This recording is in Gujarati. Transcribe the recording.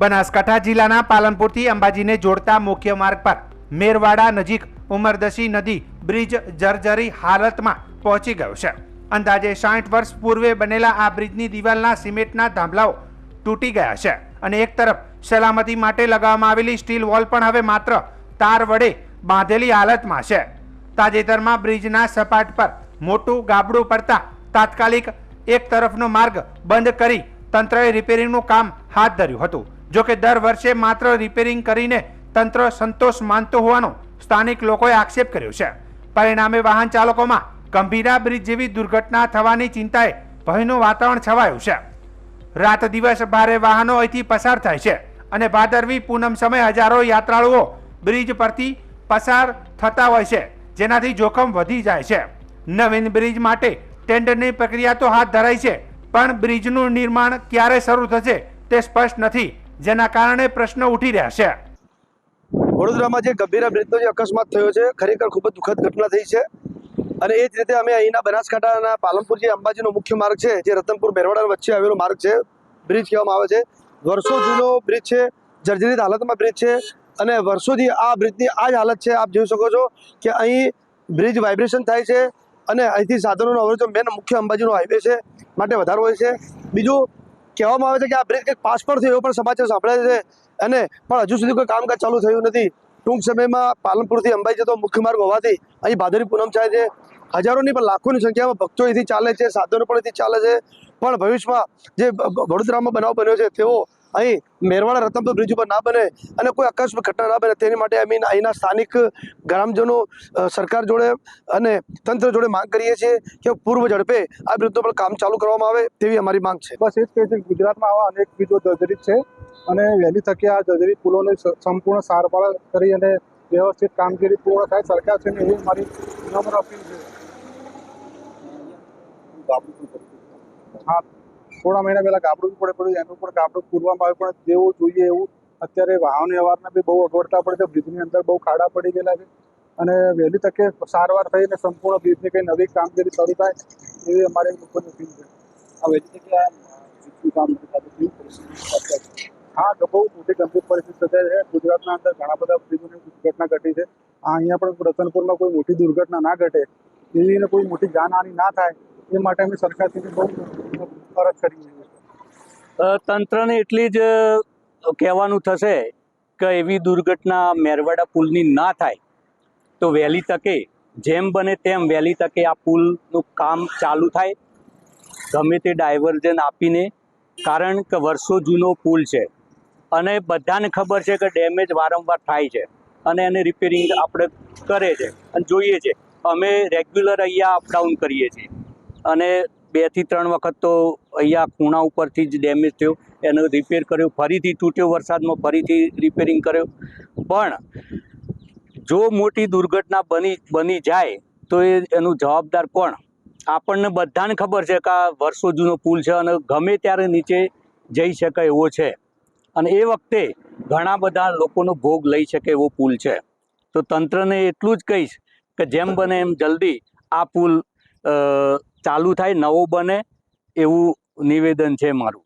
બનાસકાંઠા જિલ્લાના પાલનપુરથી અંબાજીને જોડતા મુખ્ય માર્ગ પર મેરવાડા નજીક ઉમરદશી નદી બ્રિજ જર્જરી હાલતમાં પહોંચી ગયો છે. અંદાજે સાઠ વર્ષ પૂર્વે બનેલા આ બ્રિજની દિવાલના સિમેન્ટના થાંભલાઓ તૂટી ગયા છે અને એક તરફ સલામતી માટે લગાવવામાં આવેલી સ્ટીલ વોલ પણ હવે માત્ર તાર વડે બાંધેલી હાલતમાં છે. તાજેતરમાં બ્રિજના સપાટ પર મોટું ગાબડું પડતા તાત્કાલિક એક તરફનો માર્ગ બંધ કરી તંત્રએ રિપેરિંગનું કામ હાથ ધર્યું હતું. જો કે દર વર્ષે માત્ર રિપેરિંગ કરીને તંત્ર સંતોષ માનતો હોવાનો સ્થાનિક લોકોએ આક્ષેપ કર્યો છે. પરિણામે વાહન ચાલકોમાં ગંભીરા બ્રિજ જેવી દુર્ઘટના થવાની ચિંતાએ ભયનું વાતાવરણ છવાયું છે. રાત દિવસ ભારે વાહનો અહીંથી પસાર થાય છે અને ભાદરવી પૂનમ સમયે હજારો યાત્રાળુઓ બ્રિજ પરથી પસાર થતા હોય છે, જેનાથી જોખમ વધી જાય છે. નવીન બ્રિજ માટે ટેન્ડરની પ્રક્રિયા તો હાથ ધરાઈ છે, પણ બ્રિજનું નિર્માણ ક્યારે શરૂ થશે તે સ્પષ્ટ નથી. જેના કારણે પ્રશ્નો ઉઠી રહ્યા છે. વડોદરામાં જે ગંભીર બ્રિજનો જે અકસ્માત થયો છે, ખરેખર ખૂબ જ દુઃખદ ઘટના થઈ છે. અને એ જ રીતે અમે અહીંના બનાસકાંઠાના પાલનપુર જે અંબાજીનો મુખ્ય માર્ગ છે, જે રતનપુર બેરવાડા વચ્ચે આવેલો માર્ગ છે, બ્રિજ કહેવામાં આવે છે. વર્ષો જૂનો બ્રિજ છે, જર્જરિત હાલતમાં બ્રિજ છે અને વર્ષોથી આ બ્રિજની આ જ હાલત છે. આપ જોઈ શકો છો કે અહીં બ્રિજ વાઇબ્રેશન થાય છે અને અહીંથી સાધનોનો અવરોધ, મેન મુખ્ય અંબાજીનો હાઈવે છે, માટે વધારો હોય છે. બીજું કહેવામાં આવે છે કે આ બ્રિજ કંઈક પાસ પર થયો એવો પણ સમાચાર સાંભળ્યા છે. અને પણ હજુ સુધી કોઈ કામકાજ ચાલુ થયું નથી. ટૂંક સમયમાં પાલનપુરથી અંબાઈ જતો મુખ્ય માર્ગ હોવાથી અહીં ભાદરી પૂનમ થાય છે. હજારોની પણ લાખોની સંખ્યામાં ભક્તો અહીંથી ચાલે છે, સાધનો પણ અહીંથી ચાલે છે. પણ ભવિષ્યમાં જે વડોદરામાં બનાવ બન્યો છે, તેઓ અહીં મેરવાડા રતનપુર બ્રિજ ઉપર ના બને અને કોઈ અકસ્માત ઘટના ના બને તેની માટે અમે અહીંના સ્થાનિક ગ્રામજનો સરકાર જોડે અને તંત્ર જોડે માંગ કરીએ છીએ કે પૂર્વ ઝડપે આ બ્રિજનું પણ કામ ચાલુ કરવામાં આવે તેવી અમારી માંગ છે. બસ એ જ કહે છે ગુજરાતમાં આવા અનેક બ્રિજો જર્જરિત છે અને વહેલી તકે આ જર્જરિત પુલોને સંપૂર્ણ સારવાર કરી અને વ્યવસ્થિત કામગીરી પૂર્ણ થાય સરકાર છે એવી મારી નમ્ર અપીલ છે? હા. થોડા મહિના પહેલા ગાબડું પડે પડ્યું એનું પણ ગાબડું પૂરવામાં આવ્યું પણ જેવું જોઈએ એવું અત્યારે વાહન વ્યવહારને બી બહુ અગવડતા પડે છે બ્રિજની અંદર બહુ ખાડા પડી ગયેલા છે. અને વહેલી તકે સારવાર થઈને સંપૂર્ણ બ્રિજની કંઈ નવી કામગીરી શરૂ થાય એવી અમારી લોકોની અપીલ છે. આ વહેલી તકે હા તો બહુ મોટી ગંભીર પરિસ્થિતિ સર્જાય છે ગુજરાતના અંદર ઘણા બધા બ્રિજોની દુર્ઘટના ઘટી છે. આ અહીંયા પણ રતનપુરમાં કોઈ મોટી દુર્ઘટના ના ઘટે એવીને કોઈ મોટી જાનહાની ના થાય એ માટે અમે સરકારથી બહુ ફરજ કરી તંત્રને એટલી જ કહેવાનું થશે કે એવી દુર્ઘટના મેરવાડા પુલની ના થાય. તો વહેલી તકે, જેમ બને તેમ વહેલી તકે આ પુલનું કામ ચાલુ થાય. ગમે તે ડાયવર્ઝન આપીને, કારણ કે વર્ષો જૂનો પુલ છે. અને બધાને ખબર છે કે ડેમેજ વારંવાર થાય છે. અને એને રિપેરિંગ આપણે કરે છે. અને જોઈએ છે. અમે રેગ્યુલર અહીંયા અપડાઉન કરીએ છીએ. અને બેથી ત્રણ વખત તો અહીંયા ખૂણા ઉપરથી જ ડેમેજ થયો. એનો રિપેર કર્યો. ફરીથી તૂટ્યો વરસાદમાં, ફરીથી રિપેરિંગ કર્યો. પણ જો મોટી દુર્ઘટના બની બની જાય, તો એ, એનું જવાબદાર કોણ? આપણને બધાને ખબર છે કે આ વર્ષો જૂનો પુલ છે અને ગમે ત્યારે નીચે જઈ શકાય એવો છે. અને એ વખતે ઘણા બધા લોકોનો ભોગ લઈ શકે એવો પુલ છે. તો તંત્રને એટલું જ કહીશ કે જેમ બને એમ જલ્દી આ પુલ ચાલુ થાય નવો બને એવું નિવેદન છે મારું.